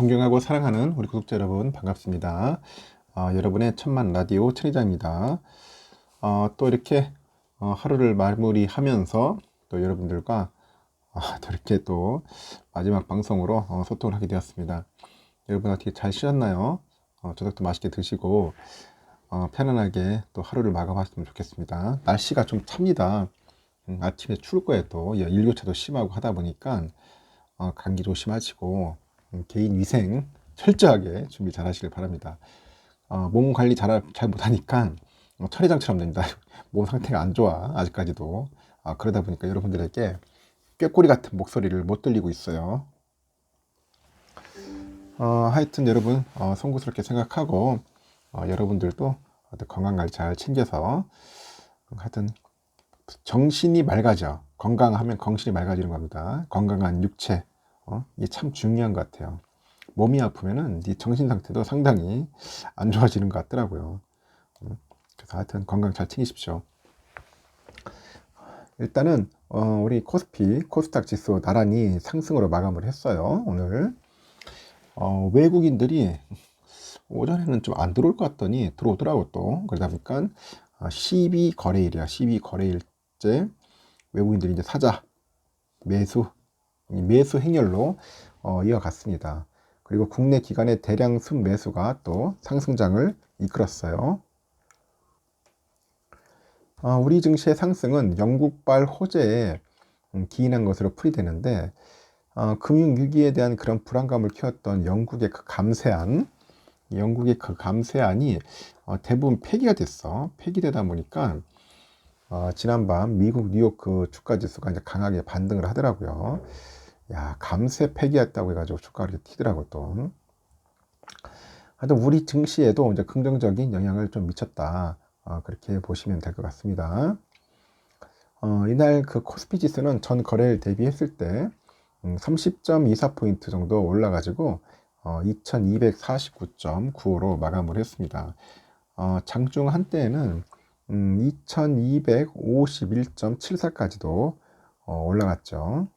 존경하고 사랑하는 우리 구독자 여러분 반갑습니다. 어, 여러분의 천만 라디오 천희자입니다. 어, 또 이렇게 어, 하루를 마무리하면서 또 여러분들과 어, 또 이렇게 또 마지막 방송으로 어, 소통을 하게 되었습니다. 여러분 어떻게 잘 쉬었나요? 어, 저녁도 맛있게 드시고 어, 편안하게 또 하루를 마감하셨으면 좋겠습니다. 날씨가 좀 찹니다. 음, 아침에 추울 거예요 또 일교차도 심하고 하다 보니까 어, 감기 조심하시고 음, 개인 위생 철저하게 준비 잘 하시길 바랍니다. 어, 몸 관리 잘, 잘 못하니까 어, 철회장처럼 됩니다. 몸 상태가 안 좋아 아직까지도 아, 그러다 보니까 여러분들에게 꾀꼬리 같은 목소리를 못 들리고 있어요. 어, 하여튼 여러분 어, 송구스럽게 생각하고 어, 여러분들도 건강 관리 잘 챙겨서 하여튼 정신이 맑아져 건강하면 정신이 맑아지는 겁니다. 건강한 육체 어? 이게 참 중요한 것 같아요. 몸이 아프면은 네 정신 상태도 상당히 안 좋아지는 것 같더라고요. 음, 그래서 하여튼 건강 잘 챙기십시오. 일단은 어, 우리 코스피 코스닥 지수 나란히 상승으로 마감을 했어요. 오늘 어, 외국인들이 오전에는 좀 안 들어올 것 같더니 들어오더라고 또 그러다 보니까 12 아, 거래일이야. 12 거래일째 외국인들이 이제 사자 매수 매수 행렬로 어, 이어갔습니다. 그리고 국내 기관의 대량 순매수가 또 상승장을 이끌었어요. 어, 우리 증시의 상승은 영국발 호재에 음, 기인한 것으로 풀이되는데 어, 금융위기에 대한 그런 불안감을 키웠던 영국의 그 감세안 영국의 그 감세안이 어, 대부분 폐기가 됐어 폐기되다 보니까 어, 지난밤 미국 뉴욕 그 주가 지수가 이제 강하게 반등을 하더라고요. 야, 감세 폐기했다고 해가지고 주가가 이렇게 튀더라고 또. 하여튼 우리 증시에도 이제 긍정적인 영향을 좀 미쳤다. 어, 그렇게 보시면 될 것 같습니다. 어, 이날 그 코스피 지수는 전 거래일 대비했을 때 음, 30.24포인트 정도 올라가지고 어, 2249.95로 마감을 했습니다. 어, 장중 한때에는 음, 2251.74까지도 어, 올라갔죠.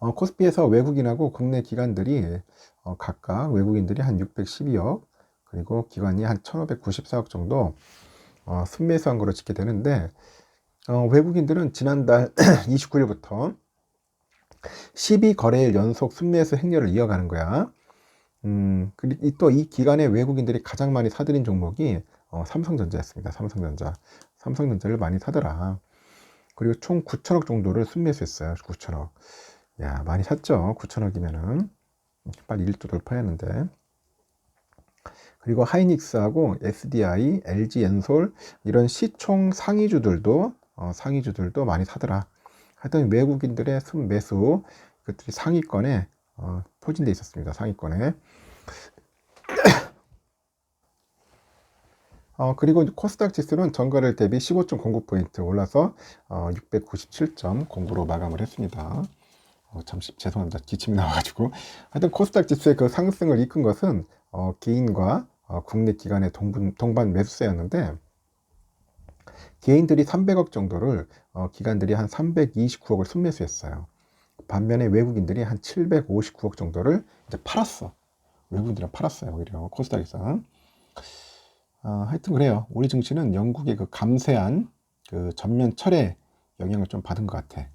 어, 코스피에서 외국인하고 국내 기관들이 어, 각각 외국인들이 한 612억 그리고 기관이 한 1594억 정도 어, 순매수한 거로 찍게 되는데 어, 외국인들은 지난달 29일부터 12거래일 연속 순매수 행렬을 이어가는 거야. 음, 그리고 또 이 기간에 외국인들이 가장 많이 사들인 종목이 어, 삼성전자였습니다. 삼성전자. 삼성전자를 많이 사더라. 그리고 총 9천억 정도를 순매수했어요. 9천억. 야, 많이 샀죠. 9천억이면은. 빨리 1조 돌파해야 하는데. 그리고 하이닉스하고 SDI, LG 엔솔 이런 시총 상위주들도 어, 상위주들도 많이 사더라. 하여튼 외국인들의 순매수 그것들이 상위권에 어, 포진돼 있었습니다. 상위권에. 어, 그리고 코스닥 지수는 전거래일 대비 15.09포인트 올라서 어, 697.09로 마감을 했습니다. 어, 잠시 죄송합니다. 기침이 나와가지고. 하여튼 코스닥 지수의 그 상승을 이끈 것은 어, 개인과 어, 국내 기관의 동분, 동반 매수세였는데 개인들이 300억 정도를 어, 기관들이 한 329억을 순매수했어요. 반면에 외국인들이 한 759억 정도를 이제 팔았어. 외국인들은 팔았어요. 오히려 코스닥에서. 어, 하여튼 그래요. 우리 증시는 영국의 그 감세한 그 전면 철의 영향을 좀 받은 것 같아.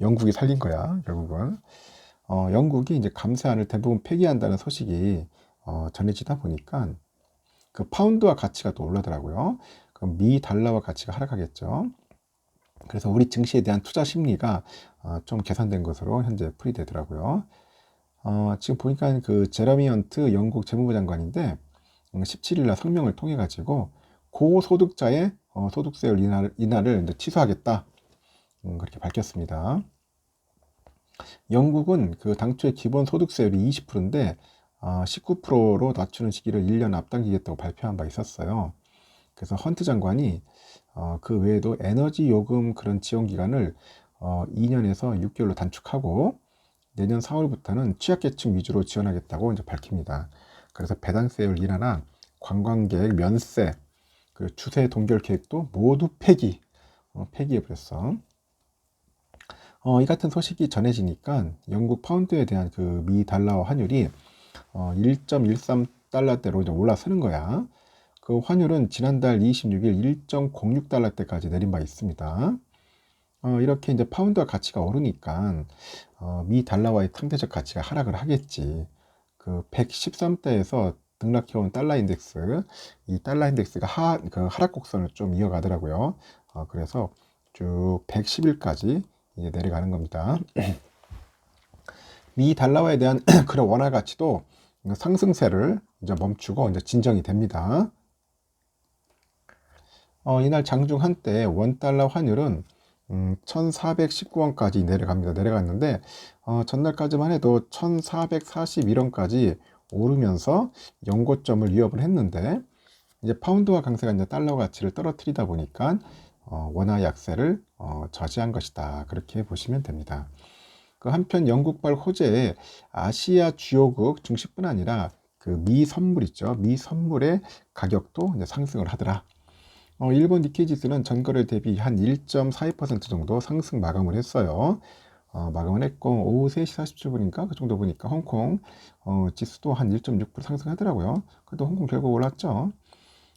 영국이 살린 거야 결국은 어, 영국이 이제 감세안을 대부분 폐기한다는 소식이 어, 전해지다 보니까 그 파운드와 가치가 또 올라더라고요. 그럼 미 달러와 가치가 하락하겠죠. 그래서 우리 증시에 대한 투자 심리가 어, 좀 개선된 것으로 현재 풀이되더라고요. 어, 지금 보니까 그 제러미 헌트 영국 재무부 장관인데 17일 날 성명을 통해 가지고 고소득자의 어, 소득세율 인하를, 인하를 취소하겠다. 음, 그렇게 밝혔습니다. 영국은 그 당초에 기본 소득세율이 20%인데 19%로 낮추는 시기를 1년 앞당기겠다고 발표한 바 있었어요. 그래서 헌트 장관이 어, 그 외에도 에너지 요금 그런 지원 기간을 2년에서 어, 6개월로 단축하고 내년 4월부터는 취약계층 위주로 지원하겠다고 이제 밝힙니다. 그래서 배당세율 인하나 관광객 면세, 그 추세 동결 계획도 모두 폐기, 어, 폐기해 버렸어. 어, 이 같은 소식이 전해지니까 영국 파운드에 대한 그 미 달러 환율이 어, 1.13 달러대로 이제 올라서는 거야. 그 환율은 지난달 26일 1.06 달러대까지 내린 바 있습니다. 어, 이렇게 이제 파운드와 가치가 오르니까 어, 미 달러와의 상대적 가치가 하락을 하겠지. 그 113대에서 등락해온 달러 인덱스, 이 달러 인덱스가 하, 그 하락 곡선을 좀 이어가더라고요. 어, 그래서 쭉 110일까지 이제 내려가는 겁니다. 미 달러화에 대한 그런 원화 가치도 상승세를 이제 멈추고 이제 진정이 됩니다. 어, 이날 장중 한때 원 달러 환율은 음, 1419원까지 내려갑니다. 내려갔는데 어, 전날까지만 해도 1441원까지 오르면서 연고점을 위협을 했는데 이제 파운드와 강세가 이제 달러 가치를 떨어뜨리다 보니까 어, 원화 약세를 어, 저지한 것이다. 그렇게 보시면 됩니다. 그 한편 영국발 호재에 아시아 주요국 중식뿐 아니라 그 미 선물 있죠. 미 선물의 가격도 이제 상승을 하더라. 어, 일본 니케이 지수는 전거래 대비 한 1.42% 정도 상승 마감을 했어요. 어, 마감을 했고 오후 3시 47분인가 그 정도 보니까 홍콩 어, 지수도 한 1.6% 상승하더라고요. 그래도 홍콩 결국 올랐죠.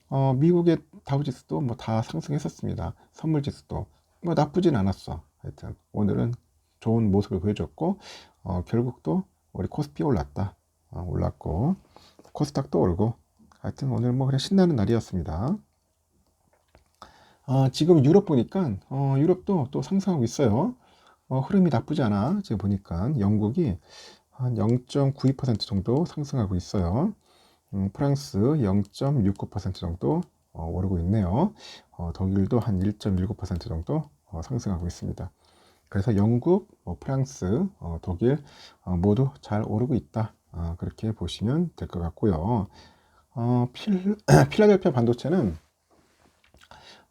어, 미국의 다우 지수도 뭐 다 상승했었습니다. 선물 지수도 뭐 나쁘진 않았어. 하여튼 오늘은 좋은 모습을 보여줬고 어, 결국 또 우리 코스피 올랐다. 어, 올랐고 코스닥도 오르고 하여튼 오늘 뭐 그냥 신나는 날이었습니다. 어, 지금 유럽 보니까 어, 유럽도 또 상승하고 있어요. 어, 흐름이 나쁘지 않아. 지금 보니까 영국이 한 0.92% 정도 상승하고 있어요. 음, 프랑스 0.69% 정도 어, 오르고 있네요. 어, 독일도 한 1.19% 정도 어, 상승하고 있습니다. 그래서 영국, 뭐 프랑스, 어, 독일 어, 모두 잘 오르고 있다. 어, 그렇게 보시면 될 것 같고요. 어, 필, 필라델피아 반도체는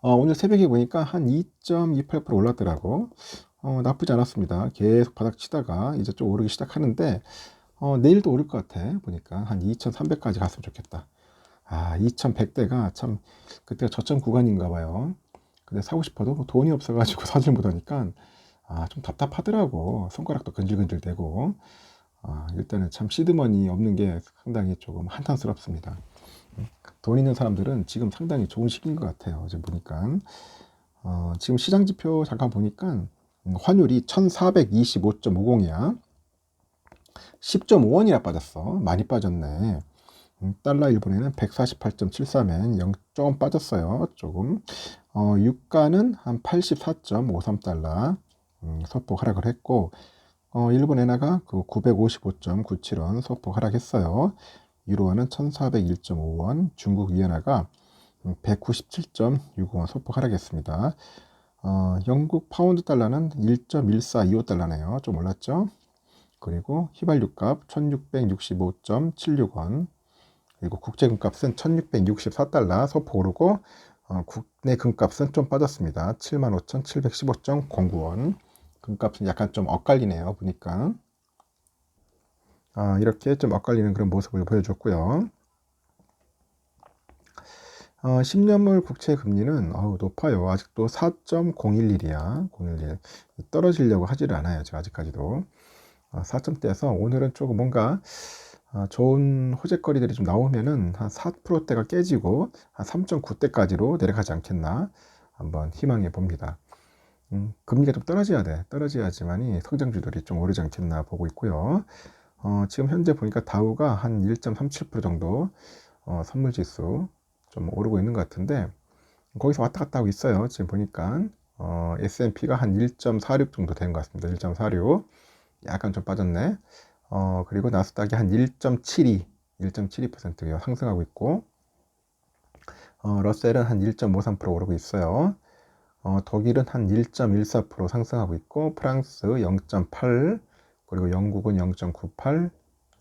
어, 오늘 새벽에 보니까 한 2.28% 올랐더라고. 어, 나쁘지 않았습니다. 계속 바닥 치다가 이제 좀 오르기 시작하는데 어, 내일도 오를 것 같아. 보니까 한 2,300까지 갔으면 좋겠다. 아, 2,100대가 참 그때가 저점 구간인가 봐요. 근데 사고 싶어도 뭐 돈이 없어가지고 사질 못하니까 아, 좀 답답하더라고. 손가락도 근질근질 대고. 아, 일단은 참 시드머니 없는 게 상당히 조금 한탄스럽습니다. 돈 있는 사람들은 지금 상당히 좋은 시기인 것 같아요. 지금 보니까. 어, 지금 시장 지표 잠깐 보니까 환율이 1425.50이야. 10.5원이나 빠졌어. 많이 빠졌네. 음, 달러 일본에는 148.73엔 0조 빠졌어요. 조금. 어, 유가는 한 84.53달러 음, 소폭 하락을 했고 어, 일본 엔화가 그 955.97원 소폭 하락했어요. 유로화는 1401.5원, 중국 위안화가 197.65원 소폭 하락했습니다. 어, 영국 파운드 달러는 1.1425달러네요. 좀 올랐죠? 그리고 휘발유값 1665.76원 그리고 국제 금값은 1664달러 소폭 오르고 어, 국내 금값은 좀 빠졌습니다. 75,715.09원 금값은 약간 좀 엇갈리네요. 보니까 아, 이렇게 좀 엇갈리는 그런 모습을 보여줬고요. 어, 10년물 국채 금리는 어우, 높아요. 아직도 4.011이야. 011. 떨어지려고 하지를 않아요. 지금 아직까지도. 어, 4점대에서 오늘은 조금 뭔가 어, 좋은 호재거리들이 좀 나오면은 한 4%대가 깨지고 한 3.9대까지로 내려가지 않겠나 한번 희망해 봅니다. 음, 금리가 좀 떨어져야 돼. 떨어져야지만이 성장주들이 좀 오르지 않겠나 보고 있고요. 어, 지금 현재 보니까 다우가 한 1.37% 정도 어, 선물 지수 좀 오르고 있는 것 같은데 거기서 왔다 갔다 하고 있어요. 지금 보니까 어, S&P가 한 1.46 정도 되는 것 같습니다. 1.46 약간 좀 빠졌네. 어, 그리고 나스닥이 한 1.72, 1.72% 상승하고 있고, 어, 러셀은 한 1.53% 오르고 있어요. 어, 독일은 한 1.14% 상승하고 있고, 프랑스 0.8, 그리고 영국은 0.98,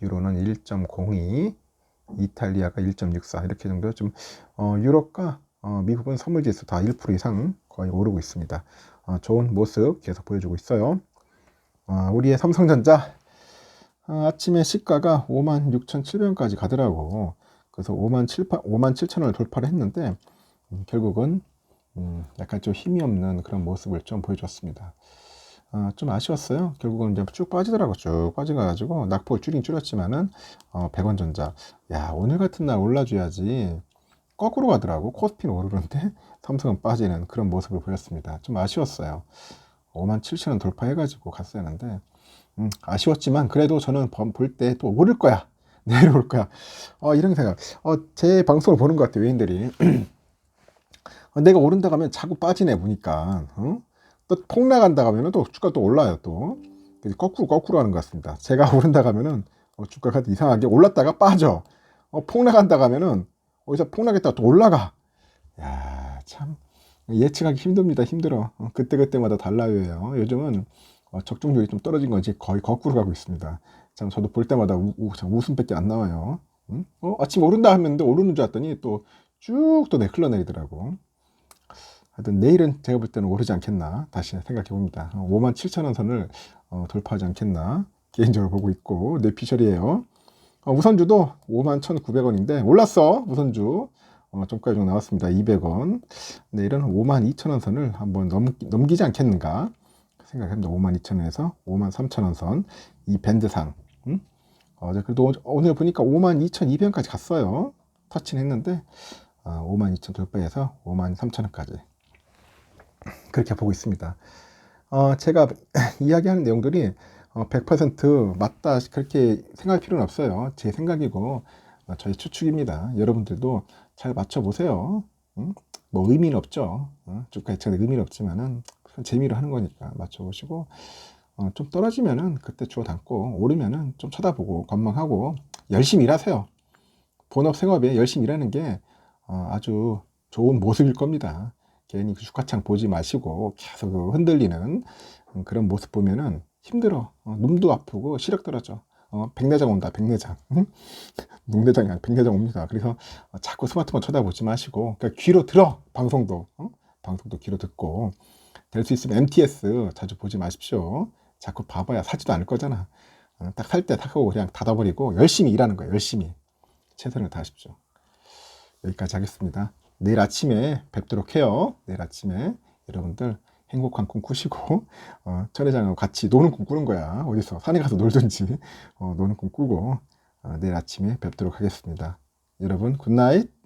유로는 1.02, 이탈리아가 1.64 이렇게 정도 좀 어, 유럽과 어, 미국은 선물지수 다 1% 이상 거의 오르고 있습니다. 어, 좋은 모습 계속 보여주고 있어요. 어, 우리의 삼성전자 어, 아침에 시가가 56,700원까지 가더라고. 그래서 5만 7, 5만 7천 원을 돌파를 했는데 음, 결국은 음, 약간 좀 힘이 없는 그런 모습을 좀 보여줬습니다. 어, 좀 아쉬웠어요. 결국은 이제 쭉 빠지더라고 쭉 빠져가지고 낙폭을 줄긴 줄였지만은 어, 100원 전자 야 오늘 같은 날 올라줘야지 거꾸로 가더라고 코스피는 오르는데 삼성은 빠지는 그런 모습을 보였습니다. 좀 아쉬웠어요. 5만 7천 원 돌파해가지고 갔어야 하는데 음, 아쉬웠지만 그래도 저는 볼 때 또 오를 거야. 내려올 거야. 어, 이런 생각. 어, 제 방송을 보는 것 같아요 외인들이. 어, 내가 오른다 가면 자꾸 빠지네 보니까. 어? 또 폭락한다 가면은 또 주가 또 올라요 또. 거꾸로 거꾸로 하는 것 같습니다. 제가 오른다 가면은 어, 주가가 이상하게 올랐다가 빠져. 어, 폭락한다 가면은 어디서 폭락했다가 또 올라가. 야참 예측하기 힘듭니다. 힘들어. 어, 그때그때마다 달라요 요즘은 어, 적중률이 좀 떨어진 건지 거의 거꾸로 가고 있습니다. 참 저도 볼 때마다 우, 우, 참 웃음밖에 안 나와요. 응? 어, 아침 오른다 하면데 오르는 줄 알았더니 또 쭉 또내 흘러내리더라고. 하여튼 내일은 제가 볼 때는 오르지 않겠나 다시 생각해 봅니다. 5만 7천 원 선을 어, 돌파하지 않겠나 개인적으로 보고 있고 내피셜이에요. 어, 우선주도 5만 1,900원인데 올랐어 우선주 어, 종가 좀 나왔습니다. 200원. 내일은 5만 2천 원 선을 한번 넘기, 넘기지 않겠는가 생각합니다. 5만 2천 원에서 5만 3천 원선 이 밴드상. 음? 어제 그래도 오늘 보니까 5만 2,200원까지 갔어요. 터치는 했는데 어, 5만 2천 돌파해서 5만 3천 원까지 그렇게 보고 있습니다. 어, 제가 이야기하는 내용들이 어, 100% 맞다 그렇게 생각할 필요는 없어요. 제 생각이고 어, 저희 추측입니다. 여러분들도 잘 맞춰보세요. 응? 뭐 의미는 없죠. 어? 주가 자체가 의미는 없지만은 재미로 하는 거니까 맞춰보시고 어, 좀 떨어지면은 그때 주워 담고 오르면은 좀 쳐다보고 관망하고 열심히 일하세요. 본업 생업에 열심히 일하는 게 어, 아주 좋은 모습일 겁니다. 괜히 그 주가창 보지 마시고 계속 그 흔들리는 그런 모습 보면은 힘들어. 어, 눈도 아프고 시력 떨어져. 어, 백내장 온다, 백내장. 눈내장이 아니라 백내장 옵니다. 그래서 어, 자꾸 스마트폰 쳐다보지 마시고, 그러니까 귀로 들어, 방송도. 어? 방송도 귀로 듣고, 될 수 있으면 MTS 자주 보지 마십시오. 자꾸 봐봐야 사지도 않을 거잖아. 어, 딱살때딱 하고 그냥 닫아버리고, 열심히 일하는 거예요, 열심히. 최선을 다하십시오. 여기까지 하겠습니다. 내일 아침에 뵙도록 해요. 내일 아침에 여러분들 행복한 꿈 꾸시고 어, 천회장하고 같이 노는 꿈 꾸는 거야. 어디서 산에 가서 놀든지 어, 노는 꿈 꾸고 어, 내일 아침에 뵙도록 하겠습니다. 여러분 굿나잇.